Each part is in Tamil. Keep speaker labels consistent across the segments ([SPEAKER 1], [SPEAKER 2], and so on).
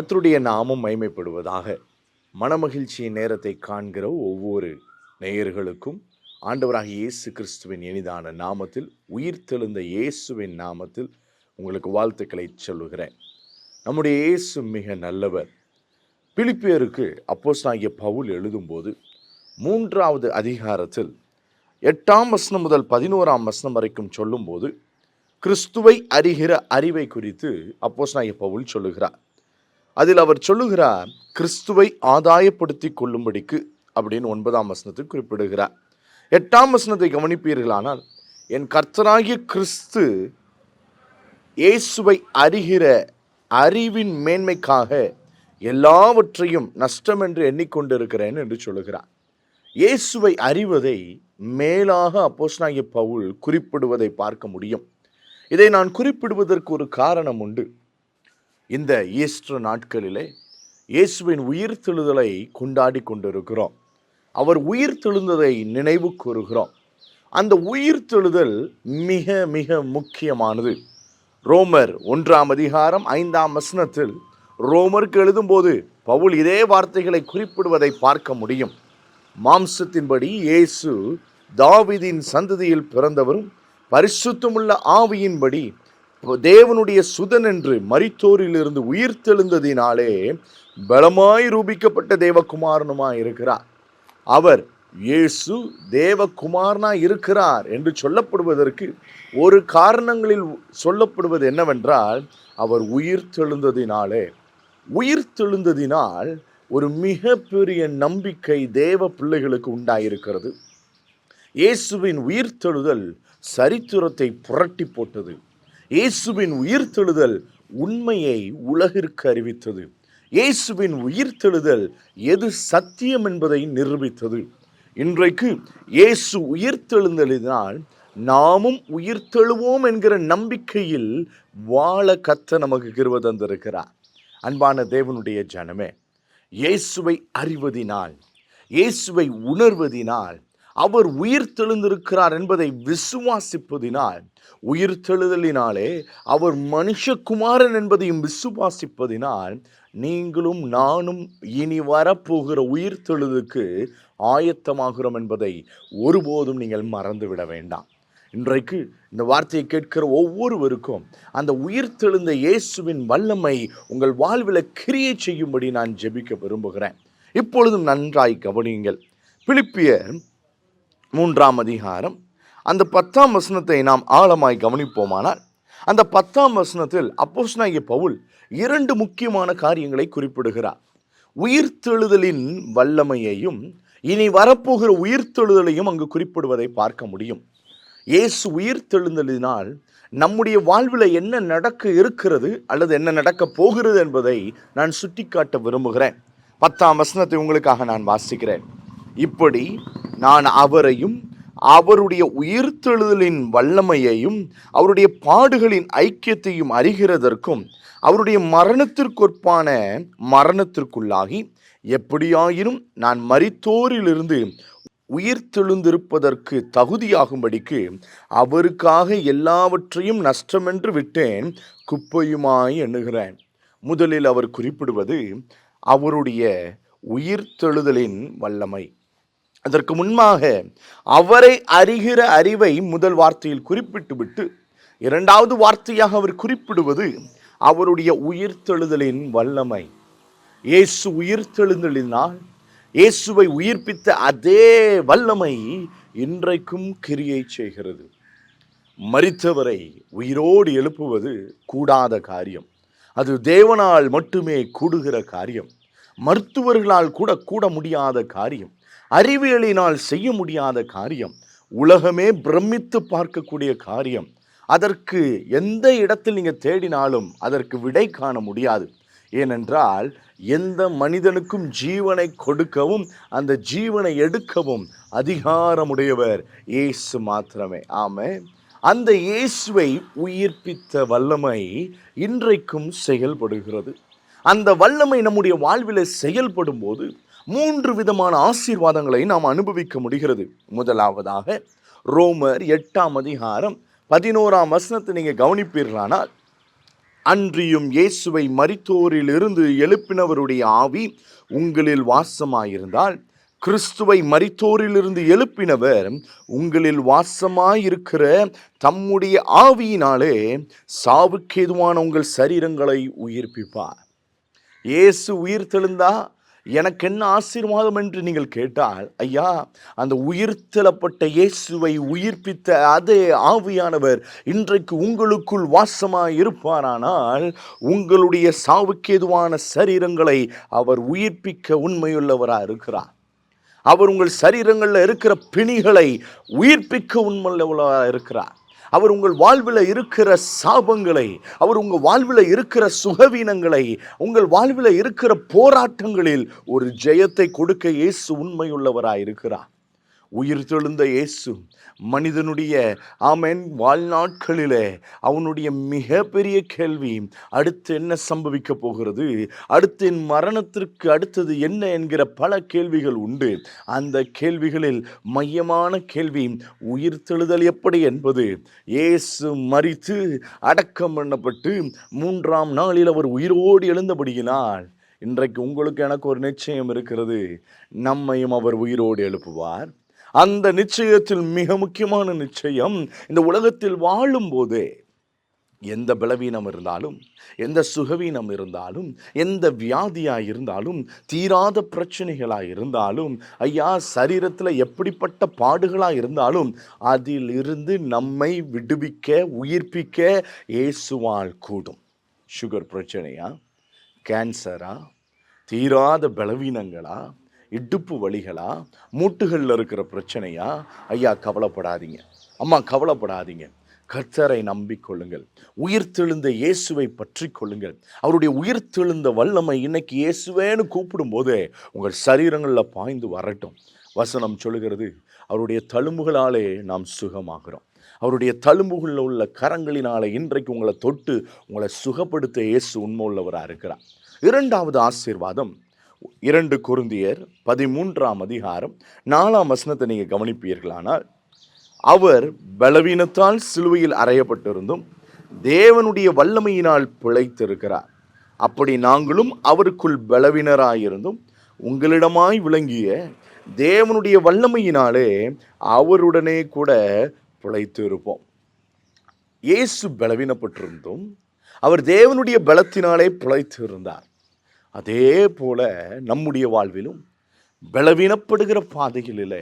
[SPEAKER 1] கத்தருடைய நாமம் மைமைப்படுவதாக மனமகிழ்ச்சியின் நேரத்தை காண்கிற ஒவ்வொரு நேயர்களுக்கும் ஆண்டவராக இயேசு கிறிஸ்துவின் இனிதான நாமத்தில் உயிர் தெழுந்த இயேசுவின் நாமத்தில் உங்களுக்கு வாழ்த்துக்களை சொல்லுகிறேன் நம்முடைய இயேசு மிக நல்லவர் பிலிப்பியருக்கு அப்போஸ் ஆகிய பவுல் எழுதும்போது மூன்றாவது அதிகாரத்தில் எட்டாம் வசனம் முதல் பதினோராம் வசனம் வரைக்கும் சொல்லும்போது கிறிஸ்துவை அறிகிற அறிவை குறித்து அப்போஸ் நாய பவுல் சொல்லுகிறார் அதில் அவர் சொல்லுகிறார் கிறிஸ்துவை ஆதாயப்படுத்தி கொள்ளும்படிக்கு அப்படின்னு ஒன்பதாம் வசனத்தை குறிப்பிடுகிறார் எட்டாம் வசனத்தை கவனிப்பீர்களானால் என் கர்த்தராகிய கிறிஸ்து இயேசுவை அறிகிற அறிவின் மேன்மைக்காக எல்லாவற்றையும் நஷ்டம் என்று எண்ணிக்கொண்டிருக்கிறேன் என்று சொல்லுகிறார் இயேசுவை அறிவதை மேலாக அப்போஸ்னாகிய பவுல் குறிப்பிடுவதை பார்க்க முடியும் இதை நான் குறிப்பிடுவதற்கு ஒரு காரணம் உண்டு இந்த ஈஸ்டர் நாட்களிலே இயேசுவின் உயிர் தெழுதலை கொண்டாடி கொண்டிருக்கிறோம் அவர் உயிர் தெழுந்ததை நினைவு கூறுகிறோம் அந்த உயிர் தெழுதல் மிக மிக முக்கியமானது ரோமர் ஒன்றாம் அதிகாரம் ஐந்தாம் வசனத்தில் ரோமருக்கு எழுதும்போது பவுல் இதே வார்த்தைகளை குறிப்பிடுவதை பார்க்க முடியும் மாம்சத்தின்படி இயேசு தாவிதின் சந்ததியில் பிறந்தவரும் பரிசுத்தமுள்ள ஆவியின்படி தேவனுடைய சுதன் என்று மரித்தோரிலிருந்து உயிர் தெழுந்ததினாலே பலமாய் ரூபிக்கப்பட்ட தேவகுமாரனுமா இருக்கிறார் அவர் இயேசு தேவகுமாரனா இருக்கிறார் என்று சொல்லப்படுவதற்கு ஒரு காரணங்களில் சொல்லப்படுவது என்னவென்றால் அவர் உயிர் தெழுந்ததினாலே உயிர் தெழுந்ததினால் ஒரு மிகப்பெரிய நம்பிக்கை தேவ பிள்ளைகளுக்கு உண்டாயிருக்கிறது இயேசுவின் தெழுதல் சரித்திரத்தை புரட்டி போட்டது இயேசுவின் உயிர்த்தெழுதல் உண்மையை உலகிற்கு அறிவித்தது இயேசுவின் உயிர்த்தெழுதல் எது சத்தியம் என்பதை நிரூபித்தது இன்றைக்கு இயேசு உயிர்த்தெழுந்தலினால் நாமும் உயிர்த்தெழுவோம் என்கிற நம்பிக்கையில் வாழ கத்த நமக்கு கிருவ தந்திருக்கிறார் அன்பான தேவனுடைய ஜனமே இயேசுவை அறிவதினால் இயேசுவை உணர்வதினால் அவர் உயிர் தெழுந்திருக்கிறார் என்பதை விசுவாசிப்பதினால் உயிர் தெழுதலினாலே அவர் மனுஷகுமாரன் என்பதையும் விசுவாசிப்பதினால் நீங்களும் நானும் இனி வரப்போகிற உயிர் தெழுதுக்கு ஆயத்தமாகிறோம் என்பதை ஒருபோதும் நீங்கள் மறந்துவிட வேண்டாம் இன்றைக்கு இந்த வார்த்தையை கேட்கிற ஒவ்வொருவருக்கும் அந்த உயிர் தெழுந்த இயேசுவின் வல்லமை உங்கள் வாழ்வில் கிரியை செய்யும்படி நான் ஜெபிக்க விரும்புகிறேன் இப்பொழுதும் நன்றாய் கவனியுங்கள் பிலிப்பியர் மூன்றாம் அதிகாரம் அந்த பத்தாம் வசனத்தை நாம் ஆழமாய் கவனிப்போமானால் அந்த பத்தாம் வசனத்தில் அப்போஸ்னாகிய பவுல் இரண்டு முக்கியமான காரியங்களை குறிப்பிடுகிறார் உயிர்த்தெழுதலின் வல்லமையையும் இனி வரப்போகிற உயிர்த்தெழுதலையும் அங்கு குறிப்பிடுவதை பார்க்க முடியும் இயேசு உயிர்த்தெழுதலினால் நம்முடைய வாழ்வில் என்ன நடக்க இருக்கிறது அல்லது என்ன நடக்கப் போகிறது என்பதை நான் சுட்டிக்காட்ட விரும்புகிறேன் பத்தாம் வசனத்தை உங்களுக்காக நான் வாசிக்கிறேன் இப்படி நான் அவரையும் அவருடைய உயிர்த்தெழுதலின் வல்லமையையும் அவருடைய பாடுகளின் ஐக்கியத்தையும் அறிகிறதற்கும் அவருடைய மரணத்திற்குற்பான மரணத்திற்குள்ளாகி எப்படியாயினும் நான் மரித்தோரிலிருந்து உயிர்த்தெழுந்திருப்பதற்கு தகுதியாகும்படிக்கு அவருக்காக எல்லாவற்றையும் நஷ்டமென்று விட்டேன் குப்பையுமாய் எண்ணுகிறேன் முதலில் அவர் குறிப்பிடுவது அவருடைய உயிர்த்தெழுதலின் வல்லமை அதற்கு முன்பாக அவரை அறிகிற அறிவை முதல் வார்த்தையில் குறிப்பிட்டுவிட்டு இரண்டாவது வார்த்தையாக அவர் குறிப்பிடுவது அவருடைய உயிர்த்தெழுதலின் வல்லமை இயேசு உயிர்த்தெழுதலினால் இயேசுவை உயிர்ப்பித்த அதே வல்லமை இன்றைக்கும் கிரியை செய்கிறது மறித்தவரை உயிரோடு எழுப்புவது கூடாத காரியம் அது தேவனால் மட்டுமே கூடுகிற காரியம் மருத்துவர்களால் கூட கூட முடியாத காரியம் அறிவியலினால் செய்ய முடியாத காரியம் உலகமே பிரமித்து பார்க்கக்கூடிய காரியம் அதற்கு எந்த இடத்தில் நீங்கள் தேடினாலும் அதற்கு விடை காண முடியாது ஏனென்றால் எந்த மனிதனுக்கும் ஜீவனை கொடுக்கவும் அந்த ஜீவனை எடுக்கவும் அதிகாரமுடையவர் இயேசு மாத்திரமே ஆம அந்த இயேசுவை உயிர்ப்பித்த வல்லமை இன்றைக்கும் செயல்படுகிறது அந்த வல்லமை நம்முடைய வாழ்வில் செயல்படும் போது மூன்று விதமான ஆசீர்வாதங்களை நாம் அனுபவிக்க முடிகிறது முதலாவதாக ரோமர் எட்டாம் அதிகாரம் பதினோராம் வசனத்தை நீங்கள் கவனிப்பீர்களானால் அன்றியும் இயேசுவை மரித்தோரிலிருந்து எழுப்பினவருடைய ஆவி உங்களில் வாசமாயிருந்தால் கிறிஸ்துவை மரித்தோரிலிருந்து எழுப்பினவர் உங்களில் வாசமாயிருக்கிற தம்முடைய ஆவியினாலே சாவுக்கேதுவான உங்கள் சரீரங்களை உயிர்ப்பிப்பார் இயேசு உயிர் தெழுந்தா எனக்கு என்ன ஆசீர்வாதம் என்று நீங்கள் கேட்டால் ஐயா அந்த உயிர்த்தலப்பட்ட இயேசுவை உயிர்ப்பித்த அதே ஆவியானவர் இன்றைக்கு உங்களுக்குள் வாசமாக இருப்பாரானால் உங்களுடைய சாவுக்கு எதுவான சரீரங்களை அவர் உயிர்ப்பிக்க உண்மையுள்ளவராக இருக்கிறார் அவர் உங்கள் சரீரங்களில் இருக்கிற பிணிகளை உயிர்ப்பிக்க உண்மையுள்ளவராக இருக்கிறார் அவர் உங்கள் வாழ்வில் இருக்கிற சாபங்களை அவர் உங்கள் வாழ்வில் இருக்கிற சுகவீனங்களை உங்கள் வாழ்வில் இருக்கிற போராட்டங்களில் ஒரு ஜெயத்தை கொடுக்க இயேசு உண்மையுள்ளவராக இருக்கிறார் உயிர் தெழுந்த இயேசு மனிதனுடைய ஆமேன் வாழ்நாட்களிலே அவனுடைய மிகப்பெரிய கேள்வி அடுத்து என்ன சம்பவிக்க போகிறது அடுத்து என் மரணத்திற்கு அடுத்தது என்ன என்கிற பல கேள்விகள் உண்டு அந்த கேள்விகளில் மையமான கேள்வி உயிர் தெழுதல் எப்படி என்பது இயேசு மறித்து அடக்கம் பண்ணப்பட்டு மூன்றாம் நாளில் அவர் உயிரோடு எழுந்தபடியினால் இன்றைக்கு உங்களுக்கு எனக்கு ஒரு நிச்சயம் இருக்கிறது நம்மையும் அவர் உயிரோடு எழுப்புவார் அந்த நிச்சயத்தில் மிக முக்கியமான நிச்சயம் இந்த உலகத்தில் வாழும் போதே எந்த பலவீனம் இருந்தாலும் எந்த சுகவீனம் இருந்தாலும் எந்த வியாதியாக இருந்தாலும் தீராத பிரச்சனைகளாக இருந்தாலும் ஐயா சரீரத்தில் எப்படிப்பட்ட பாடுகளாக இருந்தாலும் அதிலிருந்து நம்மை விடுவிக்க உயிர்ப்பிக்க இயேசுவால் கூடும் சுகர் பிரச்சனையா கேன்சரா தீராத பலவீனங்களா இடுப்பு வழிகளா மூட்டுகளில் இருக்கிற பிரச்சனையா ஐயா கவலைப்படாதீங்க அம்மா கவலைப்படாதீங்க கர்த்தரை நம்பிக்கொள்ளுங்கள் உயிர்த்தெழுந்த இயேசுவை பற்றி கொள்ளுங்கள் அவருடைய உயிர்த்தெழுந்த வல்லமை இன்னைக்கு இயேசுவேன்னு கூப்பிடும் போதே உங்கள் சரீரங்களில் பாய்ந்து வரட்டும் வசனம் சொல்கிறது அவருடைய தழும்புகளாலே நாம் சுகமாகிறோம் அவருடைய தழும்புகளில் உள்ள கரங்களினாலே இன்றைக்கு உங்களை தொட்டு உங்களை சுகப்படுத்த இயேசு உண்மை உள்ளவராக இருக்கிறார் இரண்டாவது ஆசீர்வாதம் இரண்டு குருந்தியர் பதிமூன்றாம் அதிகாரம் நாலாம் வசனத்தை நீங்கள் கவனிப்பீர்களானால் அவர் பலவீனத்தால் சிலுவையில் அறையப்பட்டிருந்தும் தேவனுடைய வல்லமையினால் பிழைத்திருக்கிறார் அப்படி நாங்களும் அவருக்குள் பலவீனராயிருந்தும் உங்களிடமாய் விளங்கிய தேவனுடைய வல்லமையினாலே அவருடனே கூட பிழைத்து இருப்போம் இயேசு பலவீனப்பட்டிருந்தும் அவர் தேவனுடைய பலத்தினாலே பிழைத்து இருந்தார் அதே போல நம்முடைய வாழ்விலும் பலவீனப்படுகிற பாதைகளிலே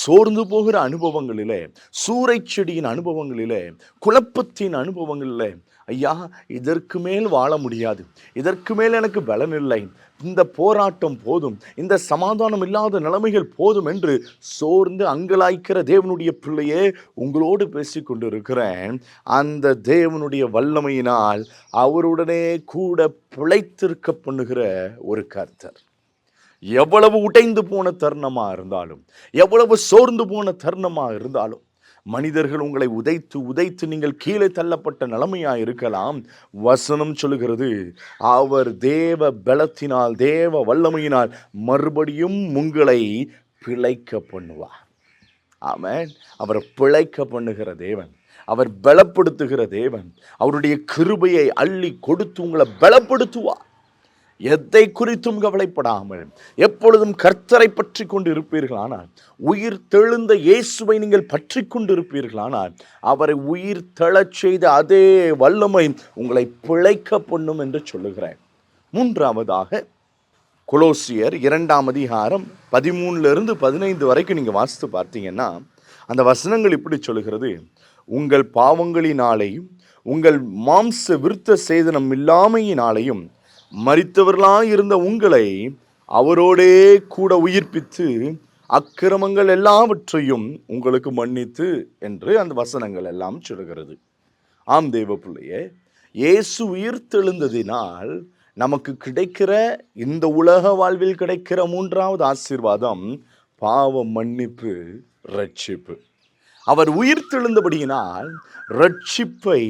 [SPEAKER 1] சோர்ந்து போகிற அனுபவங்களிலே சூறை செடியின் அனுபவங்களிலே குழப்பத்தின் அனுபவங்களிலே ஐயா இதற்கு மேல் வாழ முடியாது இதற்கு மேல் எனக்கு பலன் இல்லை இந்த போராட்டம் போதும் இந்த சமாதானம் இல்லாத நிலைமைகள் போதும் என்று சோர்ந்து அங்கலாய்க்கிற தேவனுடைய பிள்ளையே உங்களோடு பேசி கொண்டிருக்கிறேன் அந்த தேவனுடைய வல்லமையினால் அவருடனே கூட பிழைத்திருக்க பண்ணுகிற ஒரு கர்த்தர் எவ்வளவு உடைந்து போன தருணமாக இருந்தாலும் எவ்வளவு சோர்ந்து போன தருணமாக இருந்தாலும் மனிதர்கள் உங்களை உதைத்து உதைத்து நீங்கள் கீழே தள்ளப்பட்ட நிலைமையாக இருக்கலாம் வசனம் சொல்லுகிறது அவர் தேவ பலத்தினால் தேவ வல்லமையினால் மறுபடியும் உங்களை பிழைக்க பண்ணுவார் ஆமாம் அவர் பிழைக்க பண்ணுகிற தேவன் அவர் பலப்படுத்துகிற தேவன் அவருடைய கிருபையை அள்ளி கொடுத்து உங்களை பலப்படுத்துவார் எதை குறித்தும் கவலைப்படாமல் எப்பொழுதும் கர்த்தரை பற்றி கொண்டு இருப்பீர்களானால் உயிர் தெழுந்த இயேசுவை நீங்கள் பற்றி கொண்டு இருப்பீர்களானால் அவரை உயிர் தெழச் செய்த அதே வல்லமை உங்களை பிழைக்க பண்ணும் என்று சொல்லுகிறேன் மூன்றாவதாக குலோசியர் இரண்டாம் அதிகாரம் பதிமூணுலேருந்து பதினைந்து வரைக்கும் நீங்கள் வாசித்து பார்த்தீங்கன்னா அந்த வசனங்கள் இப்படி சொல்லுகிறது உங்கள் பாவங்களினாலேயும் உங்கள் மாம்ச விருத்த சேதனம் இல்லாமையினாலையும் மறித்தவர்களாக இருந்த உங்களை அவரோடே கூட உயிர்ப்பித்து அக்கிரமங்கள் எல்லாவற்றையும் உங்களுக்கு மன்னித்து என்று அந்த வசனங்கள் எல்லாம் சொல்கிறது ஆம் தெய்வ பிள்ளையே இயேசு உயிர்த்தெழுந்ததினால் நமக்கு கிடைக்கிற இந்த உலக வாழ்வில் கிடைக்கிற மூன்றாவது ஆசீர்வாதம் பாவ மன்னிப்பு ரட்சிப்பு அவர் உயிர்த்தெழுந்தபடியினால் ரட்சிப்பை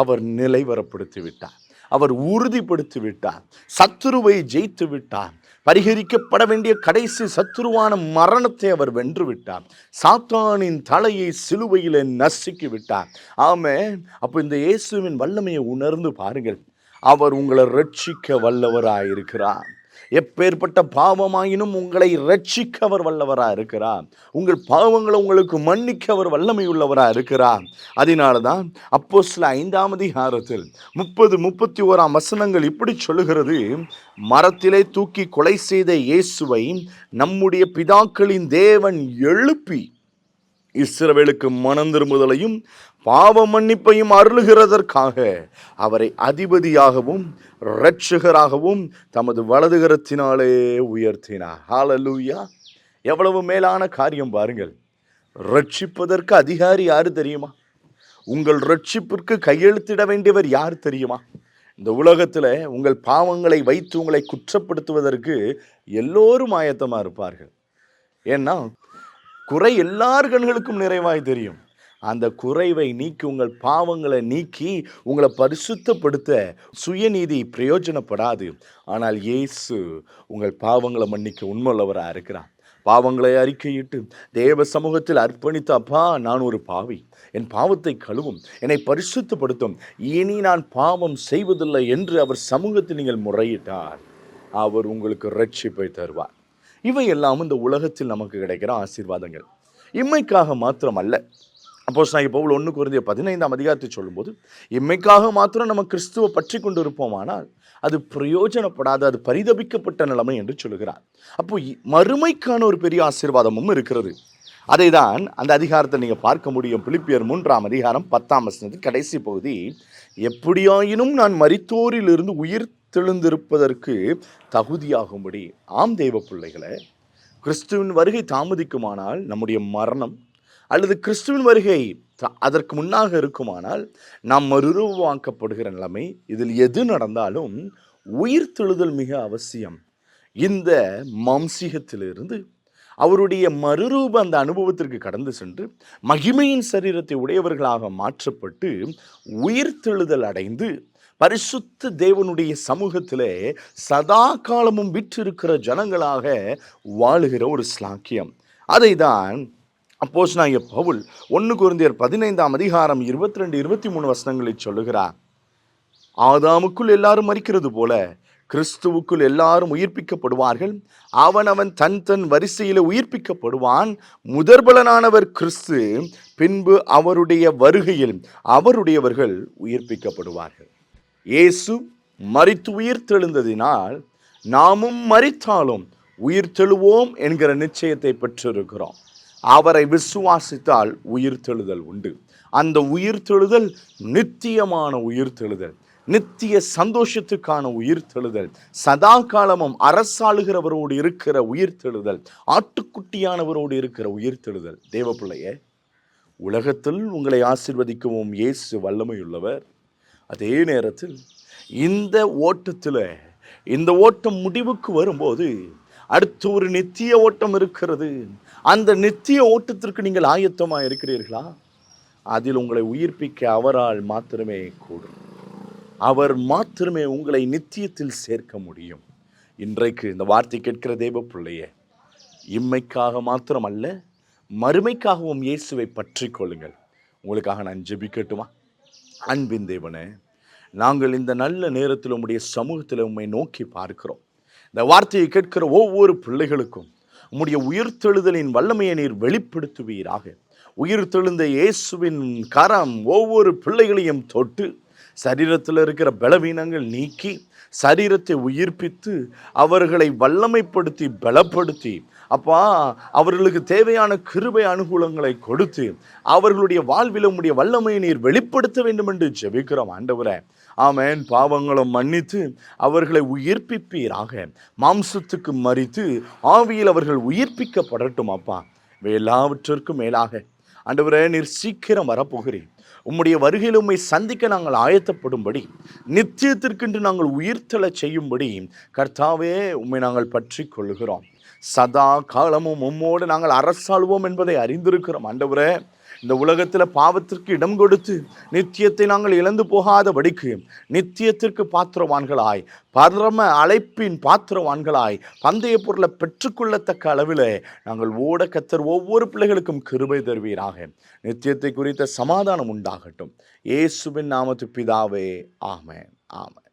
[SPEAKER 1] அவர் நிலைவரப்படுத்தி விட்டார் அவர் உறுதிப்படுத்தி விட்டார் சத்துருவை ஜெயித்து விட்டார் பரிகரிக்கப்பட வேண்டிய கடைசி சத்துருவான மரணத்தை அவர் வென்று விட்டார் சாத்தானின் தலையை சிலுவையில் நசுக்கி விட்டார் ஆமே அப்போ இந்த இயேசுவின் வல்லமையை உணர்ந்து பாருங்கள் அவர் உங்களை ரட்சிக்க வல்லவராயிருக்கிறார் எப்பேற்பட்ட பாவமாயினும் உங்களை ரட்சிக்க அவர் வல்லவராக இருக்கிறார் உங்கள் பாவங்களை உங்களுக்கு மன்னிக்க அவர் வல்லமை உள்ளவராக இருக்கிறார் அதனால தான் அப்போ சில ஐந்தாம் அதிகாரத்தில் முப்பது முப்பத்தி ஓராம் வசனங்கள் இப்படி சொல்லுகிறது மரத்திலே தூக்கி கொலை செய்த இயேசுவை நம்முடைய பிதாக்களின் தேவன் எழுப்பி இஸ்ரவேலுக்கு மனம் திரும்புதலையும் பாவ மன்னிப்பையும் அருளுகிறதற்காக அவரை அதிபதியாகவும் இரட்சகராகவும் தமது வலதுகரத்தினாலே உயர்த்தினார் ஹாலலூயா எவ்வளவு மேலான காரியம் பாருங்கள் ரட்சிப்பதற்கு அதிகாரி யார் தெரியுமா உங்கள் ரட்சிப்பிற்கு கையெழுத்திட வேண்டியவர் யார் தெரியுமா இந்த உலகத்தில் உங்கள் பாவங்களை வைத்து உங்களை குற்றப்படுத்துவதற்கு எல்லோரும் ஆயத்தமாக இருப்பார்கள் ஏன்னா குறை எல்லார் கண்களுக்கும் நிறைவாய் தெரியும் அந்த குறைவை நீக்கி உங்கள் பாவங்களை நீக்கி உங்களை பரிசுத்தப்படுத்த சுயநீதி பிரயோஜனப்படாது ஆனால் இயேசு உங்கள் பாவங்களை மன்னிக்க உண்மையுள்ளவராக இருக்கிறார் பாவங்களை அறிக்கையிட்டு தேவ சமூகத்தில் அர்ப்பணித்த அப்பா நான் ஒரு பாவி என் பாவத்தை கழுவும் என்னை பரிசுத்தப்படுத்தும் இனி நான் பாவம் செய்வதில்லை என்று அவர் சமூகத்தில் நீங்கள் முறையிட்டார் அவர் உங்களுக்கு ரட்சிப்பை தருவார் இவை இந்த உலகத்தில் நமக்கு கிடைக்கிற ஆசீர்வாதங்கள் இம்மைக்காக மாத்திரம் அல்ல அப்போஸ் நான் இப்போ ஒன்று குறைந்த பதினைந்தாம் அதிகாரத்தை சொல்லும்போது எம்மைக்காக மாத்திரம் நம்ம கிறிஸ்துவை பற்றி கொண்டு இருப்போமானால் அது பிரயோஜனப்படாத அது பரிதபிக்கப்பட்ட நிலைமை என்று சொல்லுகிறார் அப்போ மறுமைக்கான ஒரு பெரிய ஆசீர்வாதமும் இருக்கிறது அதை தான் அந்த அதிகாரத்தை நீங்கள் பார்க்க முடியும் பிலிப்பியர் மூன்றாம் அதிகாரம் பத்தாம் வசனத்தின் கடைசி பகுதி எப்படியாயினும் நான் மரித்தோரிலிருந்து உயிர் தெழுந்திருப்பதற்கு தகுதியாகும்படி ஆம் தெய்வ பிள்ளைகளை கிறிஸ்துவின் வருகை தாமதிக்குமானால் நம்முடைய மரணம் அல்லது கிறிஸ்துவின் வருகை அதற்கு முன்னாக இருக்குமானால் நாம் மறுரூபமாக்கப்படுகிற நிலைமை இதில் எது நடந்தாலும் உயிர் தெழுதல் மிக அவசியம் இந்த மாம்சீகத்திலிருந்து அவருடைய மறுரூப அந்த அனுபவத்திற்கு கடந்து சென்று மகிமையின் சரீரத்தை உடையவர்களாக மாற்றப்பட்டு உயிர் தெழுதல் அடைந்து பரிசுத்த தேவனுடைய சமூகத்திலே சதா காலமும் விற்றிருக்கிற ஜனங்களாக வாழுகிற ஒரு ஸ்லாக்கியம் அதை தான் அப்போஸ்னாகிய பவுல் ஒன்று குருந்தியர் பதினைந்தாம் அதிகாரம் இருபத்தி ரெண்டு இருபத்தி மூணு வசனங்களை சொல்லுகிறார் ஆதாமுக்குள் எல்லாரும் மறிக்கிறது போல கிறிஸ்துவுக்குள் எல்லாரும் உயிர்ப்பிக்கப்படுவார்கள் அவன் அவன் தன் தன் வரிசையில் உயிர்ப்பிக்கப்படுவான் முதற்பலனானவர் கிறிஸ்து பின்பு அவருடைய வருகையில் அவருடையவர்கள் உயிர்ப்பிக்கப்படுவார்கள் இயேசு மறித்து உயிர் தெழுந்ததினால் நாமும் மறித்தாலும் உயிர் தெழுவோம் என்கிற நிச்சயத்தை பெற்றிருக்கிறோம் அவரை விசுவாசித்தால் உயிர் தெழுதல் உண்டு அந்த உயிர் தெழுதல் நித்தியமான உயிர் தெழுதல் நித்திய சந்தோஷத்துக்கான உயிர் தெழுதல் சதா காலமும் அரசாளுகிறவரோடு இருக்கிற உயிர் தெழுதல் ஆட்டுக்குட்டியானவரோடு இருக்கிற உயிர் தெழுதல் தேவப்பிள்ளையே உலகத்தில் உங்களை ஆசிர்வதிக்கவும் இயேசு வல்லமையுள்ளவர் அதே நேரத்தில் இந்த ஓட்டத்தில் இந்த ஓட்டம் முடிவுக்கு வரும்போது அடுத்து ஒரு நித்திய ஓட்டம் இருக்கிறது அந்த நித்திய ஓட்டத்திற்கு நீங்கள் ஆயத்தமாக இருக்கிறீர்களா அதில் உங்களை உயிர்ப்பிக்க அவரால் மாத்திரமே கூடும் அவர் மாத்திரமே உங்களை நித்தியத்தில் சேர்க்க முடியும் இன்றைக்கு இந்த வார்த்தை கேட்கிற தேவ பிள்ளைய இம்மைக்காக மாத்திரம் அல்ல மறுமைக்காகவும் இயேசுவை பற்றி கொள்ளுங்கள் உங்களுக்காக நான் ஜெபிக்கட்டுமா அன்பின் தேவனே நாங்கள் இந்த நல்ல நேரத்தில் உம்முடைய சமூகத்தில் உண்மை நோக்கி பார்க்கிறோம் இந்த வார்த்தையை கேட்கிற ஒவ்வொரு பிள்ளைகளுக்கும் உம்முடைய உயிர்த்தெழுதலின் வல்லமையை நீர் வெளிப்படுத்துவீராக உயிர் தெழுந்த இயேசுவின் கரம் ஒவ்வொரு பிள்ளைகளையும் தொட்டு சரீரத்தில் இருக்கிற பலவீனங்கள் நீக்கி சரீரத்தை உயிர்ப்பித்து அவர்களை வல்லமைப்படுத்தி பலப்படுத்தி அப்பா அவர்களுக்கு தேவையான கிருபை அனுகூலங்களை கொடுத்து அவர்களுடைய வாழ்வில் உடைய வல்லமையை நீர் வெளிப்படுத்த வேண்டும் என்று ஜெபிக்கிறோம் ஆண்டவரை ஆமேன் பாவங்களும் மன்னித்து அவர்களை உயிர்ப்பிப்பீராக மாம்சத்துக்கு மறித்து ஆவியில் அவர்கள் உயிர்ப்பிக்கப்படட்டும் அப்பா எல்லாவற்றிற்கும் மேலாக அன்றுவரே நீர் சீக்கிரம் வரப்போகிறேன் உம்முடைய வருகையில் உண்மை சந்திக்க நாங்கள் ஆயத்தப்படும்படி நித்தியத்திற்கென்று நாங்கள் உயிர்த்தலை செய்யும்படி கர்த்தாவே உண்மை நாங்கள் பற்றி கொள்கிறோம் சதா காலமும் உம்மோடு நாங்கள் அரசாள்வோம் என்பதை அறிந்திருக்கிறோம் ஆண்டவரே இந்த உலகத்தில் பாவத்திற்கு இடம் கொடுத்து நித்தியத்தை நாங்கள் இழந்து போகாத படிக்கு நித்தியத்திற்கு பாத்திரவான்களாய் பரம அழைப்பின் பாத்திரவான்களாய் பந்தய பொருளை பெற்றுக்கொள்ளத்தக்க அளவில் நாங்கள் ஓட கத்தர் ஒவ்வொரு பிள்ளைகளுக்கும் கிருபை தருவீராக நித்தியத்தை குறித்த சமாதானம் உண்டாகட்டும் இயேசுவின் நாமத்து பிதாவே ஆமேன் ஆமே